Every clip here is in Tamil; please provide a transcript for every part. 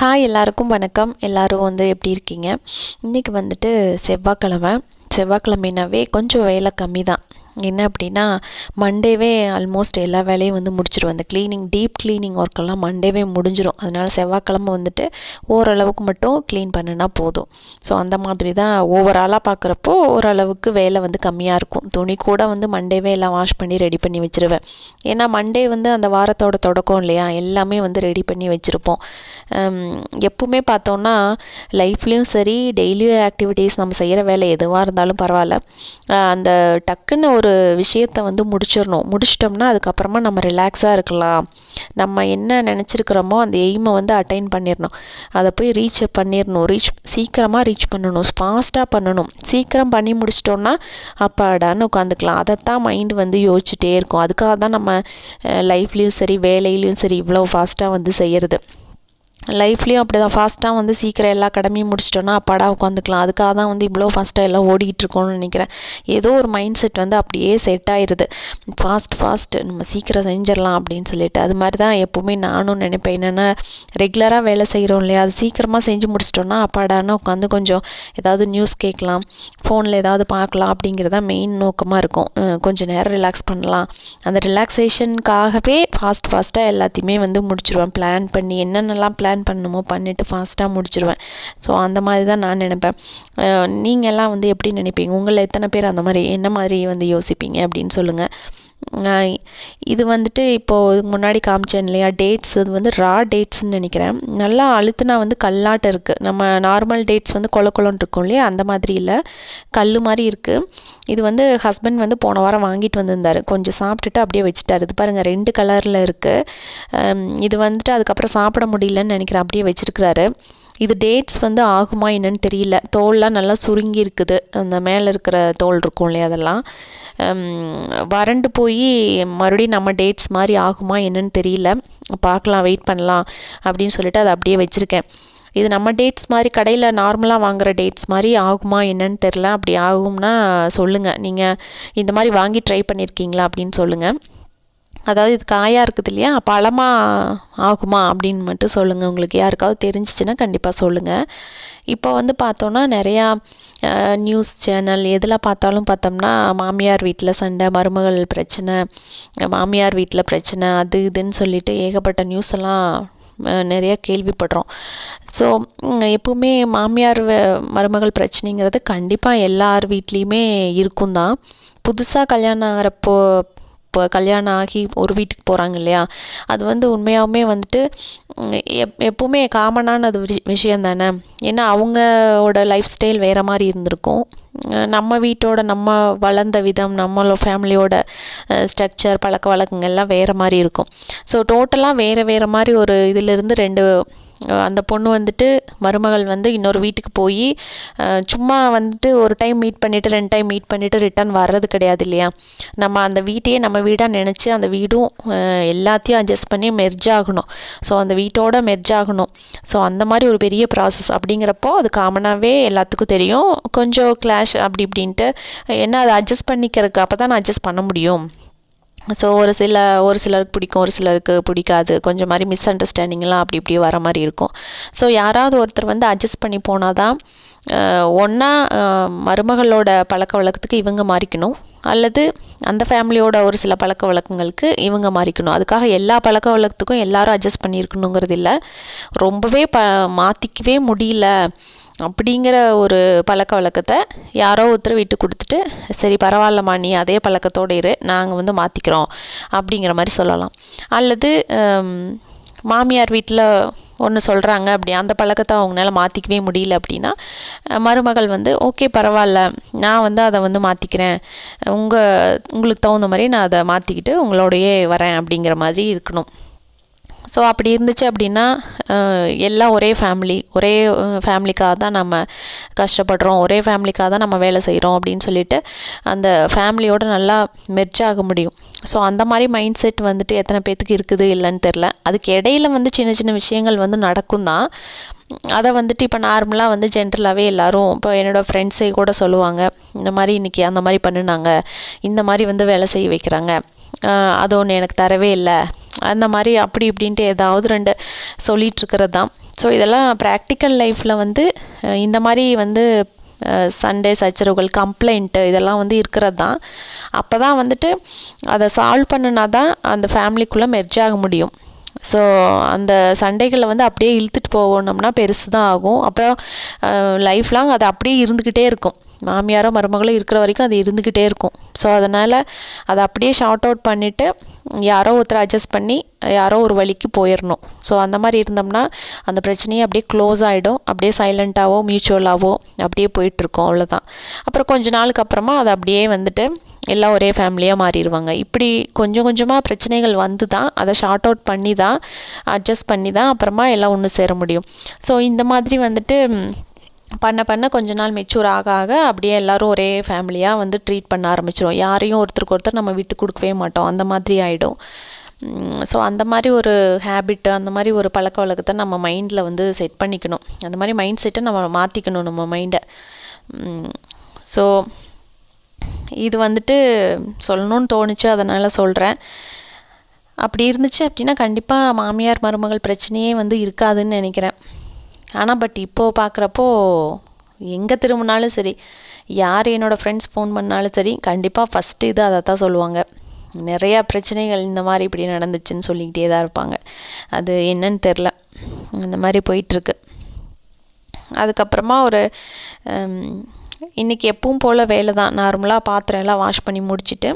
ஹாய் எல்லாருக்கும் வணக்கம். எல்லாரும் வந்து எப்படி இருக்கீங்க? இன்றைக்கி வந்துட்டு செவ்வாய்க்கிழமை. செவ்வாய்க்கிழமைனாவே கொஞ்சம் வேலை கம்மி தான் என்ன அப்படின்னா மண்டேவே ஆல்மோஸ்ட் எல்லா வேலையும் வந்து முடிச்சிடும் அந்த க்ளீனிங் டீப் க்ளீனிங் ஒர்க்கெல்லாம் மண்டேவே முடிஞ்சிடும் அதனால் செவ்வாய்க்கிழமை வந்துட்டு ஓரளவுக்கு மட்டும் க்ளீன் பண்ணினா போதும். ஸோ அந்த மாதிரி தான் ஓவராலாக பார்க்குறப்போ ஓரளவுக்கு வேலை வந்து கம்மியாக இருக்கும். துணி கூட வந்து மண்டேவே எல்லாம் வாஷ் பண்ணி ரெடி பண்ணி வச்சிருவேன். ஏன்னா மண்டே வந்து அந்த வாரத்தோட தொடக்கம் இல்லையா? எல்லாமே வந்து ரெடி பண்ணி வச்சுருப்போம். எப்பவுமே பார்த்தோன்னா லைஃப்லேயும் சரி டெய்லியும் ஆக்டிவிட்டீஸ் நம்ம செய்கிற வேலை எதுவாக இருந்தாலும் பரவாயில்ல. அந்த டக்குன்னு ஒரு விஷயத்தை வந்து முடிச்சிடணும். முடிச்சிட்டோம்னா அதுக்கப்புறமா நம்ம ரிலாக்ஸாக இருக்கலாம். நம்ம என்ன நினச்சிருக்கிறோமோ அந்த எய்மை வந்து அட்டைன் பண்ணிடணும். அதை போய் ரீச் பண்ணிடணும். ரீச் சீக்கிரமாக ரீச் பண்ணணும். ஃபாஸ்ட்டாக பண்ணணும். சீக்கிரம் பண்ணி முடிச்சிட்டோன்னா அப்பாடான்னு உட்காந்துக்கலாம். அதைத்தான் மைண்டு வந்து யோசிச்சுட்டே இருக்கும். அதுக்காக தான் நம்ம லைஃப்லேயும் சரி வேலையிலையும் சரி இவ்வளோ ஃபாஸ்ட்டாக வந்து செய்கிறது லைஃப்லேயும் அப்படி தான் ஃபாஸ்ட்டாக வந்து சீக்கிரம் எல்லா கடமையும் முடிச்சிட்டோன்னா அப்பாடா உட்காந்துக்கலாம். அதுக்காக தான் வந்து இவ்வளோ ஃபாஸ்ட்டாக எல்லாம் ஓடிக்கிட்டுருக்கோம்னு நினைக்கிறேன். ஏதோ ஒரு மைண்ட் செட் வந்து அப்படியே செட் ஆயிடுது ஃபாஸ்ட் ஃபாஸ்ட் நம்ம சீக்கிரம் செஞ்சிடலாம் அப்படின்னு சொல்லிட்டு. அது மாதிரி தான் எப்போவுமே நானும் நினைப்பேன். என்னென்னா ரெகுலராக வேலை செய்கிறோம் இல்லையா? அது சீக்கிரமாக செஞ்சு முடிச்சிட்டோன்னா அப்பாடானா உட்காந்து கொஞ்சம் ஏதாவது நியூஸ் கேட்கலாம். ஃபோனில் ஏதாவது பார்க்கலாம் அப்படிங்கிறது தான் மெயின் நோக்கமாக இருக்கும் கொஞ்சம் நேரம் ரிலாக்ஸ் பண்ணலாம். அந்த ரிலாக்ஸேஷனுக்காகவே ஃபாஸ்ட் ஃபாஸ்ட்டாக எல்லாத்தையுமே வந்து முடிச்சிருவேன். பிளான் பண்ணி என்னென்னலாம் பிளான் பண்ணணுமோ பண்ணிவிட்டு ஃபாஸ்ட்டாக முடிச்சிருவேன். ஸோ அந்த மாதிரி தான் நான் நினைப்பேன். அஹ் எல்லாம் வந்து எப்படி நினைப்பீங்க? உங்களில் எத்தனை பேர் அந்த மாதிரி என்ன மாதிரி வந்து யோசிப்பீங்க அப்படின்னு சொல்லுங்கள் இது வந்துட்டு இப்போது இதுக்கு முன்னாடி காமிச்சேன் இல்லையா டேட்ஸ் இது வந்து ரா டேட்ஸ்ன்னு நினைக்கிறேன். நல்லா அழுத்துனா வந்து கல்லாட்டம் இருக்குது நம்ம நார்மல் டேட்ஸ் வந்து கொல கொலன்னு இருக்கும் இல்லையா அந்த மாதிரி இல்லை. கல் மாதிரி இருக்குது இது வந்து ஹஸ்பண்ட் வந்து போன வாரம் வாங்கிட்டு வந்திருந்தார். கொஞ்சம் சாப்பிட்டுட்டு அப்படியே வச்சுட்டாரு. இது பாருங்கள் ரெண்டு கலரில் இருக்குது இது வந்துட்டு அதுக்கப்புறம் சாப்பிட முடியலன்னு நினைக்கிறேன். அப்படியே வச்சிருக்கிறாரு. இது டேட்ஸ் வந்து ஆகுமா என்னன்னு தெரியல. தோல்லாம் நல்லா சுருங்கி இருக்குது அந்த மேலே இருக்கிற தோல் இருக்கும் இல்லையா அதெல்லாம். வறண்டு போய் மறுபடியும் நம்ம டேட்ஸ் மாதிரி ஆகுமா என்னன்னு தெரியல. பார்க்கலாம் வெயிட் பண்ணலாம் அப்படின்னு சொல்லிட்டு அதை அப்படியே வச்சுருக்கேன். இது நம்ம டேட்ஸ் மாதிரி கடையில் நார்மலாக வாங்குற டேட்ஸ் மாதிரி ஆகுமா என்னன்னு தெரில அப்படி ஆகும்னா சொல்லுங்கள் நீங்கள் இந்த மாதிரி வாங்கி ட்ரை பண்ணியிருக்கீங்களா அப்படின்னு சொல்லுங்கள் அதாவது இது காயாக இருக்குது இல்லையா? பழமாக ஆகுமா அப்படின்னு மட்டும் சொல்லுங்கள் உங்களுக்கு யாருக்காவது தெரிஞ்சிச்சுன்னா கண்டிப்பாக சொல்லுங்கள் இப்போ வந்து பார்த்தோன்னா நிறையா நியூஸ் சேனல் எதில் பார்த்தாலும் பார்த்தோம்னா மாமியார் வீட்டில் சண்டை மருமகள் பிரச்சனை மாமியார் வீட்டில் பிரச்சனை அது இதுன்னு சொல்லிட்டு ஏகப்பட்ட நியூஸ் எல்லாம் நிறையா நிறைய கேள்விப்படுறோம். ஸோ எப்பவுமே மாமியார் மருமகள் பிரச்சனைங்கிறது கண்டிப்பாக எல்லார் வீட்லேயுமே இருக்கும் தான் புதுசாக கல்யாணம் ஆகிறப்போ இப்போ கல்யாணம் ஆகி ஒரு வீட்டுக்கு போகிறாங்க இல்லையா? அது வந்து உண்மையாகவுமே வந்துட்டு எப் எப்பவுமே காமனான அது விஷயம் தானே? ஏன்னா அவங்களோட லைஃப் ஸ்டைல் வேறு மாதிரி இருந்திருக்கும். நம்ம வீட்டோட நம்ம வளர்ந்த விதம் நம்மளோட ஃபேமிலியோட ஸ்ட்ரக்சர் பழக்க வழக்கங்கள்லாம் வேறு மாதிரி இருக்கும். ஸோ டோட்டலாக வேறு வேறு மாதிரி ஒரு இதிலிருந்து ரெண்டு அந்த பொண்ணு வந்துட்டு மருமகள் வந்து இன்னொரு வீட்டுக்கு போய் சும்மா வந்துட்டு ஒரு டைம் மீட் பண்ணிவிட்டு ரெண்டு டைம் மீட் பண்ணிவிட்டு ரிட்டர்ன் வர்றது கிடையாது இல்லையா? நம்ம அந்த வீட்டையே நம்ம வீடாக நினச்சி அந்த வீடும் எல்லாத்தையும் அட்ஜஸ்ட் பண்ணி மெர்ஜ் ஆகணும். ஸோ அந்த வீட்டோட மெர்ஜ் ஆகணும். ஸோ அந்த மாதிரி ஒரு பெரிய ப்ராசஸ் அப்படிங்கிறப்போ அது காமனாகவே எல்லாத்துக்கும் தெரியும். கொஞ்சம் கிளாஷ் அப்படி இப்படின்ட்டு என்ன அதை அட்ஜஸ்ட் பண்ணிக்கிறதுக்கு அப்போ தான் நான் அட்ஜஸ்ட் பண்ண முடியும். ஸோ ஒரு சில ஒரு சிலருக்கு பிடிக்கும் ஒரு சிலருக்கு பிடிக்காது. கொஞ்சம் மாதிரி மிஸ் அண்டர்ஸ்டாண்டிங்லாம் அப்படி இப்படி வர மாதிரி இருக்கும். ஸோ யாராவது ஒருத்தர் வந்து அட்ஜஸ்ட் பண்ணி போனால் தான் ஒன்றா மருமகளோட பழக்க வழக்கத்துக்கு இவங்க மாறிக்கணும். அல்லது அந்த ஃபேமிலியோட ஒரு சில பழக்க வழக்கங்களுக்கு இவங்க மாறிக்கணும். அதுக்காக எல்லா பழக்க வழக்கத்துக்கும் எல்லாரும் அட்ஜஸ்ட் பண்ணியிருக்கணுங்கிறது இல்லை. ரொம்பவே ப மாற்றிக்கவே முடியல. அப்படிங்கிற ஒரு பழக்க வழக்கத்தை யாரோ ஒருத்தர் விட்டு கொடுத்துட்டு சரி பரவாயில்லம்மா நீ அதே பழக்கத்தோடு இரு நாங்கள் வந்து மாற்றிக்கிறோம் அப்படிங்கிற மாதிரி சொல்லலாம். அல்லது மாமியார் வீட்டில் ஒன்று சொல்கிறாங்க அப்படி அந்த பழக்கத்தை அவங்களால மாற்றிக்கவே முடியல அப்படின்னா மருமகள் வந்து ஓகே பரவாயில்ல நான் வந்து அதை வந்து மாற்றிக்கிறேன் உங்கள் உங்களுக்கு தகுந்த மாதிரி நான் அதை மாற்றிக்கிட்டு உங்களோடையே வரேன் அப்படிங்கிற மாதிரி இருக்கணும். ஸோ அப்படி இருந்துச்சு அப்படின்னா எல்லாம் ஒரே ஃபேமிலி ஒரே ஃபேமிலிக்காக தான் நம்ம கஷ்டப்படுறோம். ஒரே ஃபேமிலிக்காக தான் நம்ம வேலை செய்கிறோம் அப்படின்னு சொல்லிட்டு அந்த ஃபேமிலியோடு நல்லா மெர்ஜ் ஆக முடியும். ஸோ அந்த மாதிரி மைண்ட் செட் வந்துட்டு எத்தனை பேத்துக்கு இருக்குது இல்லைன்னு தெரில அதுக்கு இடையில வந்து சின்ன சின்ன விஷயங்கள் வந்து நடக்கும் தான். அதை வந்துட்டு இப்போ நார்மலாக வந்து ஜென்ரலாகவே எல்லாரும் இப்போ என்னோடய ஃப்ரெண்ட்ஸே கூட சொல்லுவாங்க இந்த மாதிரி இன்றைக்கி அந்த மாதிரி பண்ணினாங்க இந்த மாதிரி வந்து வேலை செய்ய வைக்கிறாங்க. அது ஒன்று எனக்கு தரவே இல்லை. அந்த மாதிரி அப்படி இப்படின்ட்டு ஏதாவது ரெண்டு சொல்லிகிட்ருக்கிறது தான் ஸோ இதெல்லாம் ப்ராக்டிக்கல் லைஃப்பில் வந்து இந்த மாதிரி வந்து சண்டே சச்சரவுகள் கம்ப்ளைண்ட்டு இதெல்லாம் வந்து இருக்கிறது தான் அப்போ தான் வந்துட்டு அதை சால்வ் பண்ணுனா தான் அந்த ஃபேமிலிக்குள்ளே மெர்ஜ் ஆக முடியும். ஸோ அந்த சண்டைகளை வந்து அப்படியே இழுத்துட்டு போகணும்னா பெருசு தான் ஆகும். அப்புறம் லைஃப் லாங் அது அப்படியே இருந்துக்கிட்டே இருக்கும். மாமியாரோ மருமகளோ இருக்கிற வரைக்கும் அது இருந்துக்கிட்டே இருக்கும். ஸோ அதனால் அதை அப்படியே ஷார்ட் அவுட் பண்ணிவிட்டு யாரோ ஒருத்தர் அட்ஜஸ்ட் பண்ணி யாரோ ஒரு வழிக்கு போயிடணும் ஸோ அந்த மாதிரி இருந்தோம்னா அந்த பிரச்சனையே அப்படியே க்ளோஸ் ஆகிடும் அப்படியே சைலண்ட்டாகவோ மியூச்சுவலாகவோ அப்படியே போயிட்டுருக்கோம் அவ்வளோதான் அப்புறம் கொஞ்ச நாளுக்கு அப்புறமா அது அப்படியே வந்துட்டு எல்லாம் ஒரே ஃபேமிலியாக மாறிடுவாங்க. இப்படி கொஞ்சம் கொஞ்சமாக பிரச்சனைகள் வந்து தான் அதை ஷார்ட் அவுட் பண்ணி தான் அட்ஜஸ்ட் பண்ணி தான் அப்புறமா எல்லாம் ஒன்று சேர முடியும். ஸோ இந்த மாதிரி வந்துட்டு பண்ண பண்ண கொஞ்ச நாள் மெச்சூர் ஆக ஆக அப்படியே எல்லாரும் ஒரே ஃபேமிலியாக வந்து ட்ரீட் பண்ண ஆரம்பிச்சிடும் யாரையும் ஒருத்தருக்கு ஒருத்தர் நம்ம விட்டு கொடுக்கவே மாட்டோம். அந்த மாதிரி ஆகிடும் ஸோ அந்த மாதிரி ஒரு ஹேபிட்டு அந்த மாதிரி ஒரு பழக்க வழக்கத்தை நம்ம மைண்டில் வந்து செட் பண்ணிக்கணும். அந்த மாதிரி மைண்ட் செட்டை நம்ம மாற்றிக்கணும் நம்ம மைண்டை ஸோ இது வந்துட்டு சொல்லணும்னு தோணுச்சு. அதனால் சொல்கிறேன் அப்படி இருந்துச்சு அப்படின்னா கண்டிப்பாக மாமியார் மருமகள் பிரச்சனையே வந்து இருக்காதுன்னு நினைக்கிறேன். ஆனால் பட் இப்போது பார்க்குறப்போ எங்கே திரும்பினாலும் சரி யார் என்னோடய ஃப்ரெண்ட்ஸ் ஃபோன் பண்ணாலும் சரி கண்டிப்பாக ஃபஸ்ட்டு இது அதை தான் சொல்லுவாங்க. நிறையா பிரச்சனைகள் இந்த மாதிரி இப்படி நடந்துச்சுன்னு சொல்லிக்கிட்டே தான் இருப்பாங்க. அது என்னன்னு தெரில அந்த மாதிரி போயிட்டுருக்கு. அதுக்கப்புறமா ஒரு இன்றைக்கி எப்பவும் போல் வேலை தான். நார்மலாக பாத்திரம் எல்லாம் வாஷ் பண்ணி முடிச்சுட்டு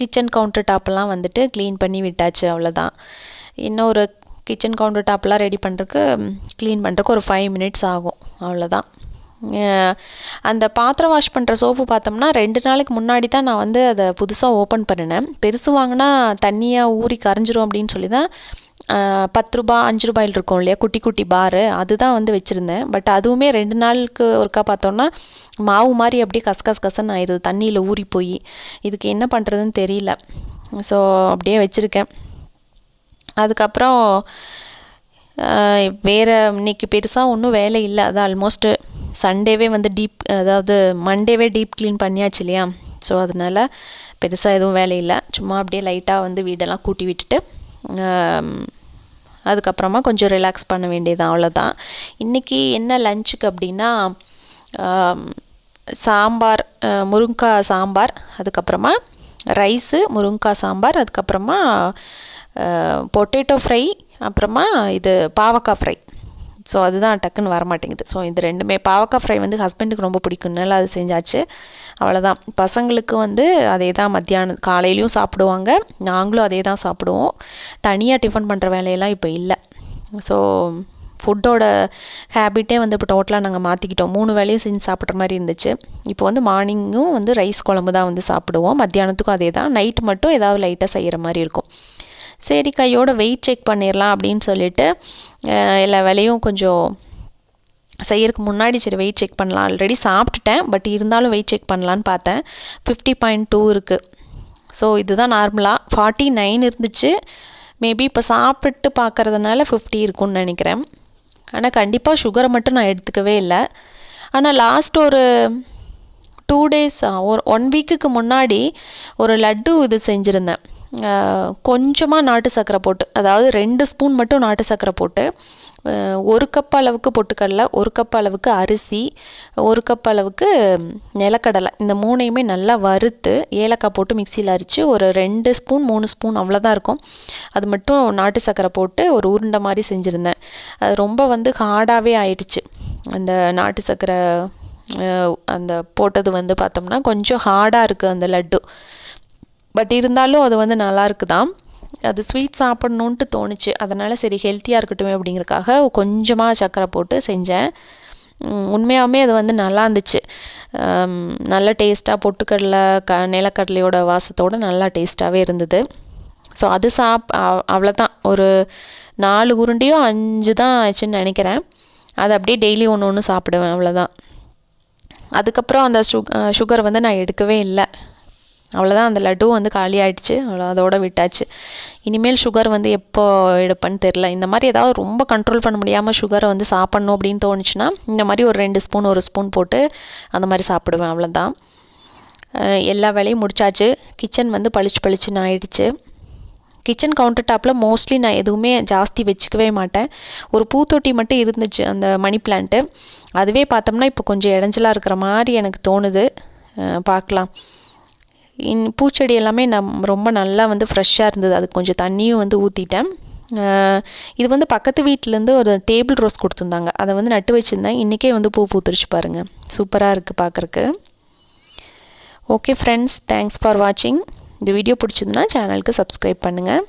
கிச்சன் கவுண்டர் டாப்பெல்லாம் வந்துட்டு க்ளீன் பண்ணி விட்டாச்சு அவ்வளோதான் இன்னும் ஒரு கிச்சன் கவுண்டர் டாப்லாம் ரெடி பண்ணுறதுக்கு க்ளீன் பண்ணுறதுக்கு ஒரு ஃபைவ் மினிட்ஸ் ஆகும். அவ்வளோதான் அந்த பாத்திரம் வாஷ் பண்ணுற சோப்பு பார்த்தோம்னா ரெண்டு நாளைக்கு முன்னாடி தான் நான் வந்து அதை புதுசாக ஓப்பன் பண்ணினேன். பெருசு வாங்கினா தண்ணியாக ஊறி கரைஞ்சிரும் அப்படின்னு சொல்லி தான் பத்து ரூபா அஞ்சு ரூபாயில் இருக்கும் இல்லையா? குட்டி குட்டி பாரு அதுதான் வந்து வச்சுருந்தேன். பட் அதுவுமே ரெண்டு நாளுக்கு ஒருக்கா பார்த்தோன்னா மாவு மாதிரி அப்படியே கசகச கசன்னு ஆயிடுது தண்ணியில் ஊறி போய் இதுக்கு என்ன பண்ணுறதுன்னு தெரியல. ஸோ அப்படியே வச்சுருக்கேன். அதுக்கப்புறம் வேறு இன்றைக்கி இன்னைக்கு பெருசாக ஒன்றும் வேலை இல்லை. அது ஆல்மோஸ்ட்டு சண்டேவே வந்து டீப் அதாவது மண்டேவே டீப் க்ளீன் பண்ணியாச்சு இல்லையா? ஸோ அதனால் பெருசாக எதுவும் வேலை இல்லை. சும்மா அப்படியே லைட்டாக வந்து வீடெல்லாம் கூட்டி விட்டுட்டு அதுக்கப்புறமா கொஞ்சம் ரிலாக்ஸ் பண்ண வேண்டியது அவ்வளோதான் இன்றைக்கி என்ன லஞ்சுக்கு அப்படின்னா சாம்பார் முருங்காய் சாம்பார் அதுக்கப்புறமா ரைஸு முருங்காய் சாம்பார் அதுக்கப்புறமா பொட்டேட்டோ ஃப்ரை அப்புறமா இது பாவக்காய் ஃப்ரை ஸோ அதுதான் டக்குன்னு வர மாட்டேங்குது ஸோ இது ரெண்டுமே பாவக்காய் ஃப்ரை வந்து ஹஸ்பண்டுக்கு ரொம்ப பிடிக்கும்னால அது செஞ்சாச்சு. அவ்வளோதான் பசங்களுக்கு வந்து அதே தான் மத்தியானம் காலையிலையும் சாப்பிடுவாங்க. நாங்களும் அதே தான் சாப்பிடுவோம். தனியாக டிஃபன் பண்ணுற வேலையெல்லாம் இப்போ இல்லை. ஸோ ஃபுட்டோட ஹேபிட்டே வந்து இப்போ டோட்டலாக நாங்கள் மாற்றிக்கிட்டோம் மூணு வேலையும் செஞ்சு சாப்பிட்ற மாதிரி இருந்துச்சு. இப்போ வந்து மார்னிங்கும் வந்து ரைஸ் குழம்பு தான் வந்து சாப்பிடுவோம். மத்தியானத்துக்கும் அதே தான் நைட் மட்டும் ஏதாவது லைட்டாக செய்கிற மாதிரி இருக்கும். சரி கையோட வெயிட் செக் பண்ணிடலாம் அப்படின்னு சொல்லிட்டு எல்லா வேலையும் கொஞ்சம் செய்யறதுக்கு முன்னாடி சரி வெயிட் செக் பண்ணலாம். ஆல்ரெடி சாப்பிட்டுட்டேன் பட் இருந்தாலும் வெயிட் செக் பண்ணலான்னு பார்த்தேன். ஃபிஃப்டி பாயிண்ட் டூ இருக்குது ஸோ இதுதான் நார்மலாக ஃபார்ட்டி நைன் இருந்துச்சு. மேபி இப்போ சாப்பிட்டு பார்க்கறதுனால ஃபிஃப்டி இருக்கும்னு நினைக்கிறேன். ஆனால் கண்டிப்பாக சுகரை மட்டும் நான் எடுத்துக்கவே இல்லை. ஆனால் லாஸ்ட் ஒரு டூ டேஸ் ஒரு ஒன் வீக்குக்கு முன்னாடி ஒரு லட்டு இது செஞ்சுருந்தேன். கொஞ்சமாக நாட்டு சர்க்கரை போட்டு அதாவது ரெண்டு ஸ்பூன் மட்டும் நாட்டு சர்க்கரை போட்டு ஒரு கப் அளவுக்கு பொட்டுக்கடலை ஒரு கப் அளவுக்கு அரிசி ஒரு கப் அளவுக்கு நிலக்கடலை இந்த மூணையுமே நல்லா வறுத்து ஏலக்காய் போட்டு மிக்சியில் அரித்து ஒரு ரெண்டு ஸ்பூன் மூணு ஸ்பூன் அவ்வளோதான் இருக்கும். அது மட்டும் நாட்டு சர்க்கரை போட்டு ஒரு உருண்டை மாதிரி செஞ்சுருந்தேன். அது ரொம்ப வந்து ஹார்டாகவே ஆயிடுச்சு. அந்த நாட்டு சர்க்கரை அந்த போட்டது வந்து பார்த்தோம்னா கொஞ்சம் ஹார்டாக இருக்குது அந்த லட்டு. பட் இருந்தாலும் அது வந்து நல்லாயிருக்கு தான் அது ஸ்வீட் சாப்பிட்ணுன்ட்டு தோணுச்சு. அதனால் சரி ஹெல்த்தியாக இருக்கட்டும் அப்படிங்கிறக்காக கொஞ்சமாக சர்க்கரை போட்டு செஞ்சேன். உண்மையாகவுமே அது வந்து நல்லா இருந்துச்சு. நல்ல டேஸ்ட்டாக பொட்டுக்கடலை க நிலக்கடலையோட வாசத்தோடு நல்லா டேஸ்ட்டாகவே இருந்தது. ஸோ அது சாப் அவ்வளோதான் ஒரு நாலு உருண்டையோ அஞ்சு தான் ஆச்சுன்னு நினைக்கிறேன். அது அப்படியே டெய்லி ஒன்று ஒன்று சாப்பிடுவேன் அவ்வளோதான் அதுக்கப்புறம் அந்த சுக் சுகர் வந்து நான் எடுக்கவே இல்லை. அவ்வளோதான் அந்த லட்டுவும் வந்து காலி ஆகிடுச்சு அவ்வளோ அதோட விட்டாச்சு. இனிமேல் சுகர் வந்து எப்போ எடுப்பேன்னு தெரில இந்த மாதிரி ஏதாவது ரொம்ப கண்ட்ரோல் பண்ண முடியாமல் சுகரை வந்து சாப்பிட்ணும் அப்படின்னு தோணுச்சுன்னா இந்த மாதிரி ஒரு ரெண்டு ஸ்பூன் ஒரு ஸ்பூன் போட்டு அந்த மாதிரி சாப்பிடுவேன். அவ்வளோதான் எல்லா வேலையும் முடிச்சாச்சு. கிச்சன் வந்து பளிச்சு பளிச்சுன்னு ஆயிடுச்சு. கிச்சன் கவுண்டர் டாப்பில் மோஸ்ட்லி நான் எதுவுமே ஜாஸ்தி வச்சுக்கவே மாட்டேன். ஒரு பூத்தொட்டி மட்டும் இருந்துச்சு அந்த மணி பிளான்ட்டு அதுவே பார்த்தோம்னா இப்போ கொஞ்சம் இடைஞ்சலாக இருக்கிற மாதிரி எனக்கு தோணுது. பார்க்கலாம். இன் பூச்செடி எல்லாமே நம் ரொம்ப நல்லா வந்து ஃப்ரெஷ்ஷாக இருந்தது. அதுக்கு கொஞ்சம் தண்ணியும் வந்து ஊற்றிட்டேன் இது வந்து பக்கத்து வீட்டிலேருந்து ஒரு டேபிள் ரோஸ் கொடுத்துருந்தாங்க. அதை வந்து நட்டு வச்சுருந்தேன். இன்றைக்கே வந்து பூ பூத்துருச்சு பாருங்கள் சூப்பராக இருக்குது பார்க்குறக்கு ஓகே ஃப்ரெண்ட்ஸ் தேங்க்ஸ் ஃபார் வாட்சிங் இந்த வீடியோ பிடிச்சதுன்னா சேனலுக்கு சப்ஸ்கிரைப் பண்ணுங்கள்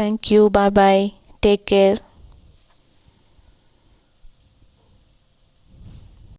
thank you bye bye take care